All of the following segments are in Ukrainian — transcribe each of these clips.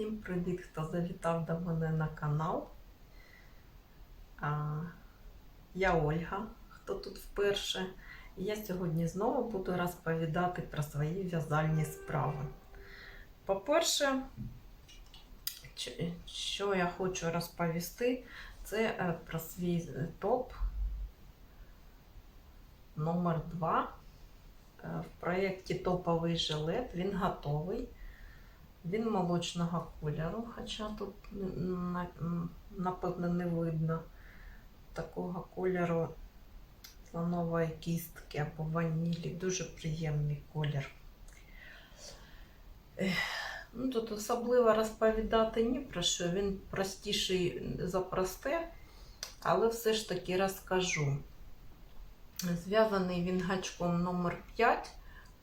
Всім привіт, хто завітав до мене на канал. Я Ольга, хто тут вперше. І я сьогодні знову буду розповідати про свої в'язальні справи. По-перше, що я хочу розповісти, це е, про свій е, топ номер 2 в проєкті Топовий жилет. Він готовий. Він молочного кольору, хоча тут на- напевно не видно такого кольору слонової кістки або ванілі. Дуже приємний колір. Ну, тут особливо розповідати ні про що. Він простіший за просте, але все ж таки розкажу. Зв'язаний він гачком номер 5,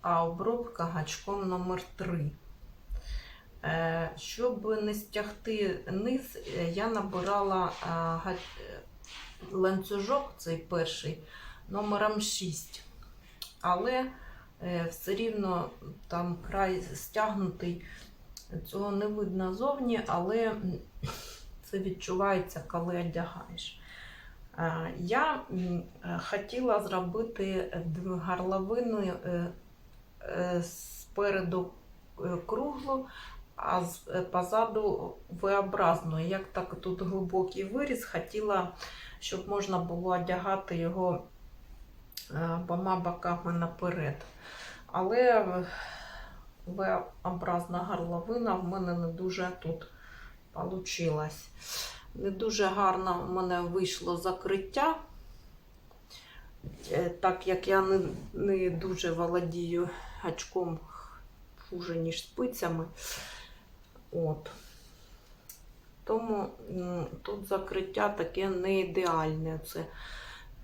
а обробка гачком номер 3. Е, Щоб не стягти низ, е, я набирала е, ланцюжок, цей перший, номером 6. Але все рівно там край стягнутий, цього не видно зовні, але це відчувається, коли одягаєш. Я хотіла зробити горловину спереду круглу, а з- е, позаду V-образну. Як так тут глибокий виріз, хотіла, щоб можна було одягати його е, обома боками наперед. Але V-образна горловина в мене не дуже тут вийшла. Не дуже гарно в мене вийшло закриття, Е, так як я не, не дуже володію гачком хуже, ніж спицями. От. Тому тут закриття таке не ідеальне. Це.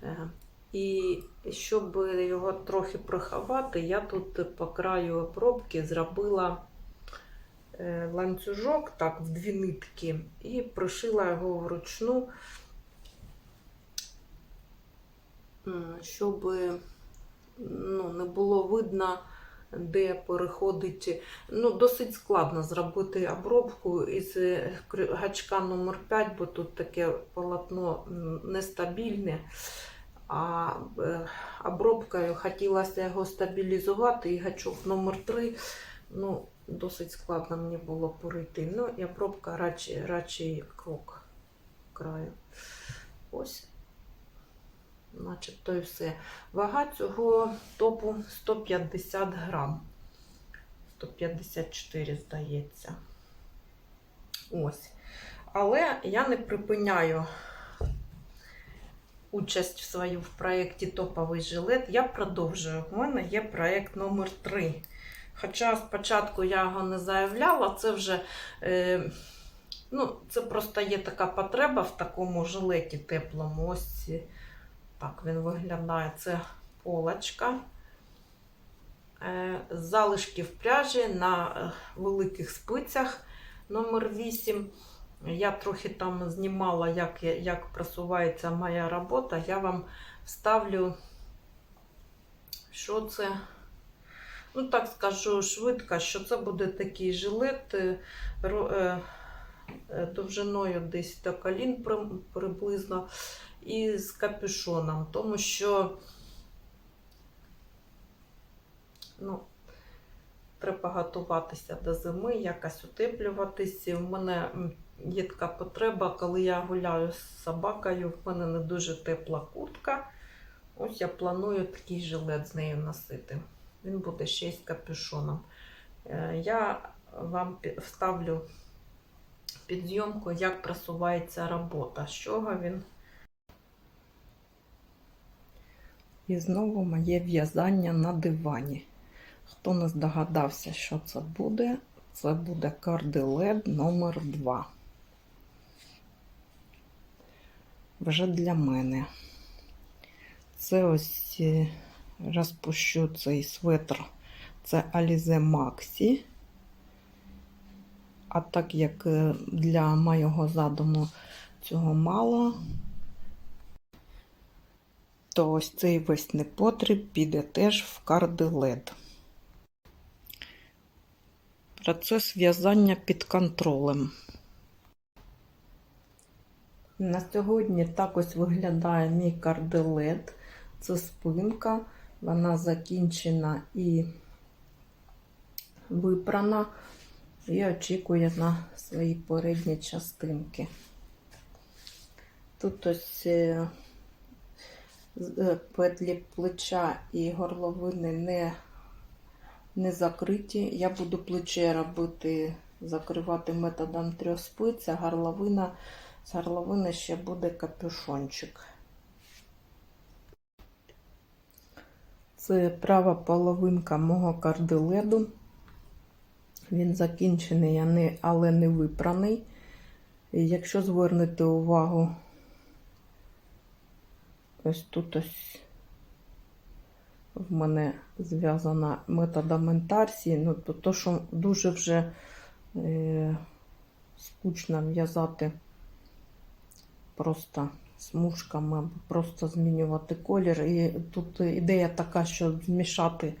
Е, І щоб його трохи приховати, я тут по краю обробки зробила е, ланцюжок так, в дві нитки і пришила його вручну, щоб ну, не було видно, де переходить. Ну, досить складно зробити обробку із е, гачка номер 5 бо тут таке полотно нестабільне. А е, обробкою хотілося його стабілізувати, і гачок номер 3 ну, досить складно мені було перейти. Ну, і обробка радше, крок краю. Ось, начебто і все. Вага цього топу 150 грам. 154, здається. Ось. Але я не припиняю участь в свою в проєкті Топовий жилет. Я продовжую. У мене є проєкт номер 3. Хоча спочатку я його не заявляла, це вже е, ну, це просто є така потреба в такому жилеті теплому. Ось так він виглядає. Це полочка. Е, залишків пряжі на е, великих спицях номер 8. Я трохи там знімала, як, як просувається моя робота. Я вам вставлю, що це. Ну, так скажу швидко, що це буде такий жилет е, довжиною десь до колін приблизно і з капюшоном, тому що ну, треба готуватися до зими, якось утеплюватися. У мене є така потреба, коли я гуляю з собакою, в мене не дуже тепла куртка. Ось я планую такий жилет з нею носити. Він буде ще й з капюшоном. Е, Я вам вставлю під зйомку, як просувається робота, з чого він. І знову моє в'язання на дивані. Хто не здогадався, що це буде, це буде кардилет номер 2 Вже для мене. Це ось е, розпущу цей светр. Це Alize Maxi. А так як е, для моєго задуму цього мало, то ось цей весь непотріб піде теж в кардилет. Процес в'язання під контролем. На сьогодні так ось виглядає мій карделет. Це спинка, вона закінчена і випрана і очікує на свої передні частинки. Тут ось е, петлі плеча і горловини не, не закриті. Я буду плече робити, закривати методом трьох спиць, а горловина, з горловини ще буде капюшончик. Це права половинка мого карделеду. Він закінчений, але не випраний. Якщо звернете увагу, ось тут ось в мене зв'язана методом інтарсії, ну, то, що дуже вже е, скучно в'язати просто смужками, просто змінювати колір. І тут ідея така, що змішати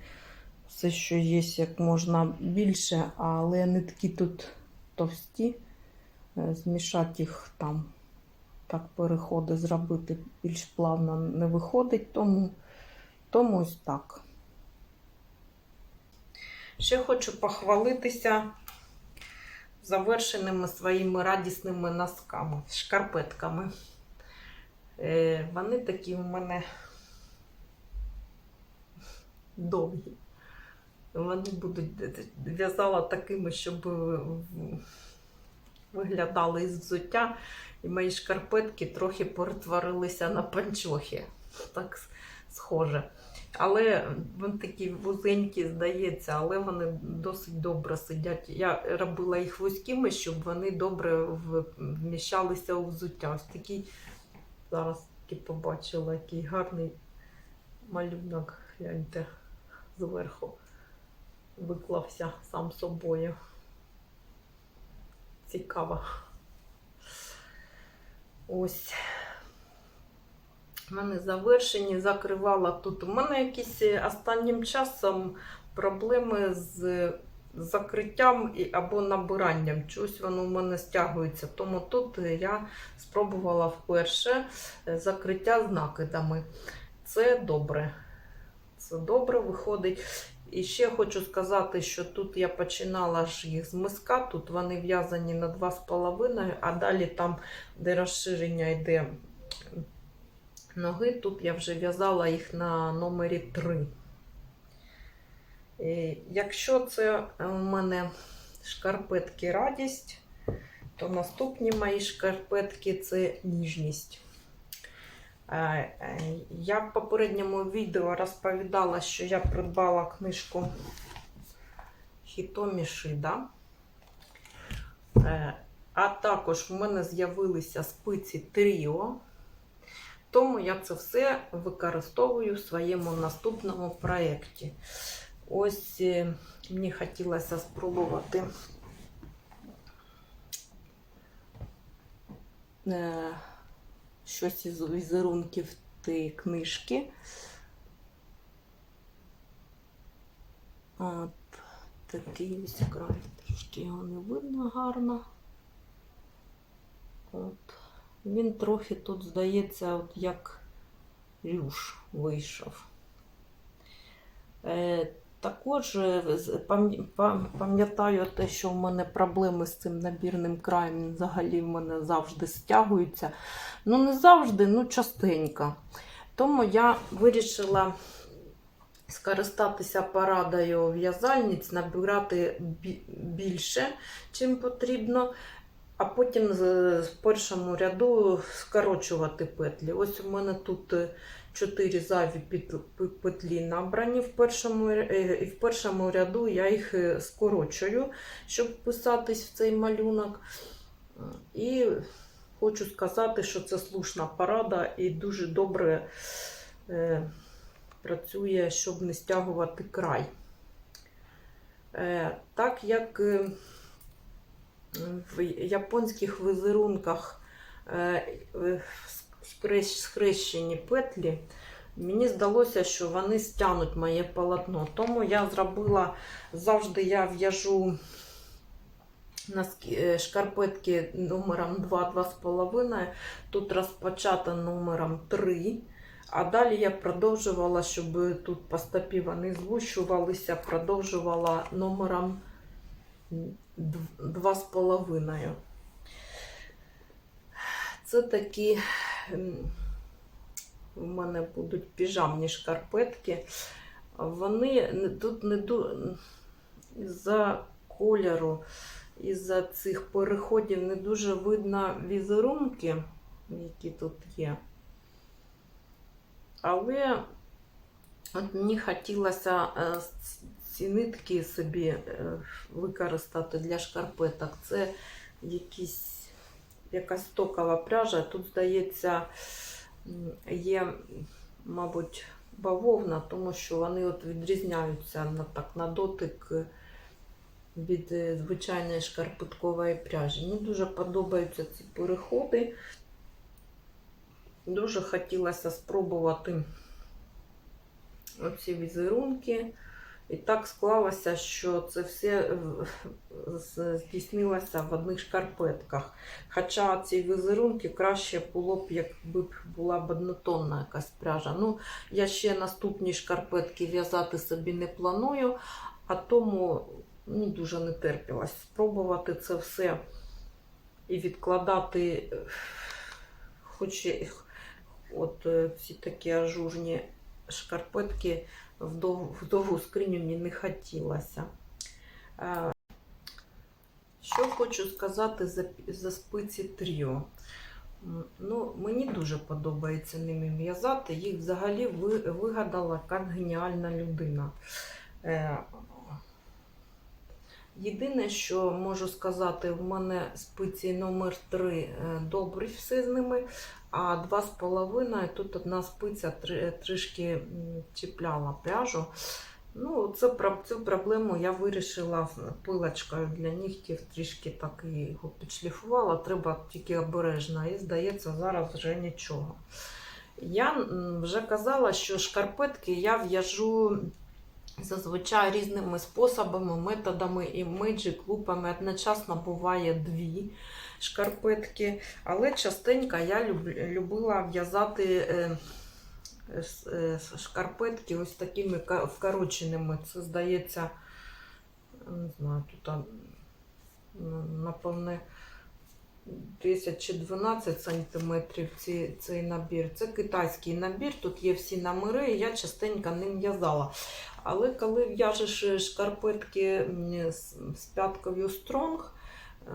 все, що є, як можна більше, але нитки тут товсті. Е, Змішати їх там, так переходи зробити більш плавно не виходить, тому, тому ось так. Ще хочу похвалитися завершеними своїми радісними носками, шкарпетками. Е, Вони такі у мене довгі. Вони будуть в'язала такими, щоб е, виглядали із взуття, і мої шкарпетки трохи перетворилися на панчохи. Так схоже. Але вони такі вузенькі, здається, але вони досить добре сидять. Я робила їх вузькими, щоб вони добре вміщалися у взуття. Ось такий зараз таки побачила, який гарний малюнок. Гляньте зверху виклався сам собою. Цікаво. Ось. У мене завершені, закривала тут. У мене якісь е, останнім часом проблеми з закриттям або набиранням. Чогось воно у мене стягується. Тому тут е, я спробувала вперше е, закриття з накидами. Це добре. Це добре виходить. І ще хочу сказати, що тут я починала ж їх з миска, тут вони в'язані на 2,5, а далі там, де розширення йде ноги, тут я вже в'язала їх на номері 3. І якщо це у мене шкарпетки радість, то наступні мої шкарпетки це ніжність. Е, Я в попередньому відео розповідала, що я придбала книжку Хітомі Шида. Е, А також в мене з'явилися спиці Тріо. Тому я це все використовую в своєму наступному проєкті. Ось е, мені хотілося спробувати щось із візерунків тієї книжки. От такий ось край. Трошки його не видно гарно. От. Він трохи тут, здається, от як рюш вийшов. Е, також е, пам'ятаю те, що в мене проблеми з цим набірним краєм взагалі в мене завжди стягуються. Ну, не завжди, ну частенько. Тому я вирішила скористатися порадою в'язальниць, набирати більше, чим потрібно, а потім з- першому ряду скорочувати петлі. Ось у мене тут е, чотири зайві петлі набрані в першому, е, в першому ряду я їх е, скорочую, щоб вписатись в цей малюнок. І хочу сказати, що це слушна порада і дуже добре е, працює, щоб не стягувати край. Так як в японських візерунках е, схрещені петлі, мені здалося, що вони стягнуть моє полотно. Тому я зробила завжди я в'яжу е, шкарпетки номером 2-2,5. Тут розпочата номером 3. А далі я продовжувала, щоб тут по стопі вони звущувалися, продовжувала номером 2,5. Це такі ем, у мене будуть піжамні шкарпетки. Вони тут не ду... за кольору, із-за цих переходів не дуже видно візерунки, які тут є. Але от мені хотілося е, ці нитки собі е, використати для шкарпеток. Це якісь, якась токова пряжа. Тут, здається, є, мабуть, бавовна, тому що вони от відрізняються на, так, на дотик від е, звичайної шкарпеткової пряжі. Мені дуже подобаються ці переходи. Дуже хотілося спробувати оці візерунки. І так склалося, що це все е, здійснилося в одних шкарпетках. Хоча ці візерунки краще було б, якби була б однотонна якась пряжа. Ну, я ще наступні шкарпетки в'язати собі не планую, а тому ну, дуже не терпілось спробувати це все і відкладати, е, хоч от е, ці такі ажурні шкарпетки в дов- в довгу скриню мені не хотілося. Е, Що хочу сказати за, за спиці Тріо. Ну, мені дуже подобається ними в'язати. Їх взагалі ви- вигадала як геніальна людина. Е, Єдине, що можу сказати, в мене спиці номер 3 добрі все з ними, а 2,5 тут одна спиця трішки чіпляла пряжу. Ну, це, цю проблему я вирішила пилочкою для нігтів, трішки так його підшліфувала. Треба тільки обережно, і здається, зараз вже нічого. Я вже казала, що шкарпетки я в'яжу зазвичай різними способами, методами і меджик лупами. Одночасно буває дві шкарпетки, але частенько я люб- любила в'язати. е, е, шкарпетки ось такими вкороченими. Це здається, не знаю, тут напевне 10 чи 12 сантиметрів ці, цей набір. Це китайський набір, тут є всі номери, і я частенько ним в'язала. Але коли в'яжеш шкарпетки з, п'яткою стронг, е,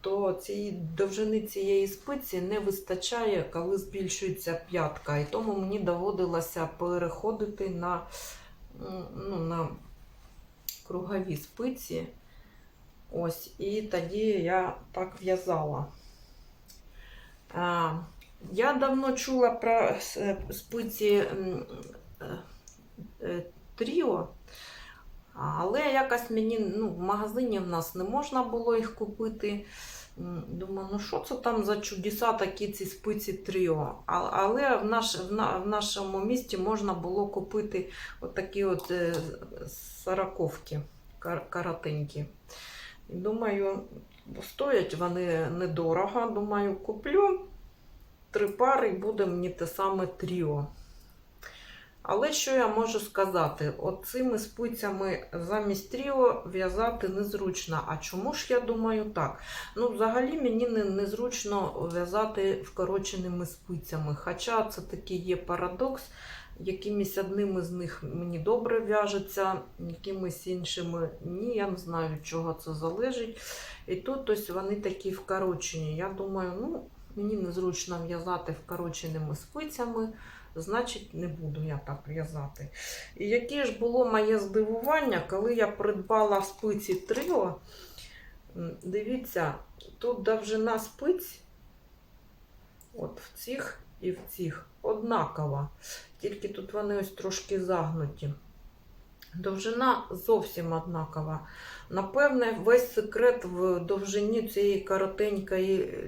то цієї довжини цієї спиці не вистачає, коли збільшується п'ятка. І тому мені доводилося переходити на, ну, на кругові спиці. Ось, і тоді я так в'язала. Я давно чула про спиці м, е, е, Тріо, але якось мені ну, в магазині в нас не можна було їх купити. Думаю, ну що це там за чудеса такі ці спиці Тріо. Але в, наш, в, на, в нашому місті можна було купити отакі от е, сороковки коротенькі. Думаю, стоять вони недорого. Думаю, куплю три пари і буде мені те саме тріо. Але що я можу сказати? От цими спицями замість тріо в'язати незручно. А чому ж я думаю так? Ну, взагалі мені не, незручно в'язати вкороченими спицями. Хоча це такий є парадокс. Якимись одними з них мені добре в'яжеться, якимись іншими ні, я не знаю, від чого це залежить. І тут ось вони такі вкорочені. Я думаю, ну, мені незручно в'язати вкороченими спицями, значить, не буду я так в'язати. І яке ж було моє здивування, коли я придбала спиці Трио. Дивіться, тут довжина спиць, от в цих і в цих, однакова. Тільки тут вони ось трошки загнуті. Довжина зовсім однакова. Напевне, весь секрет в довжині цієї коротенької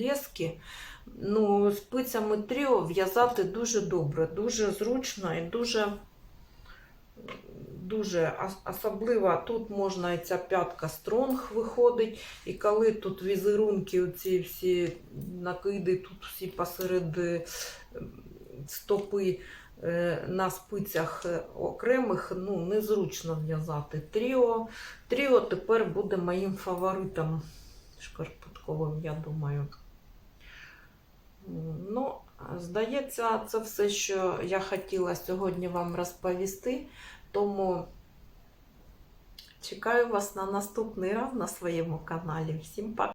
ліски. Ну, спицями тріо в'язати дуже добре, дуже зручно і дуже дуже особливо тут можна і ця п'ятка стронг виходить, і коли тут візерунки, оці всі накиди, тут всі посеред е, стопи е, на спицях е, окремих, ну, незручно в'язати. Тріо. Тріо тепер буде моїм фаворитом шкарпетковим, я думаю. Ну, здається, це все, що я хотіла сьогодні вам розповісти. Тому чекаю вас на наступний раз на своєму каналі. Всім пока!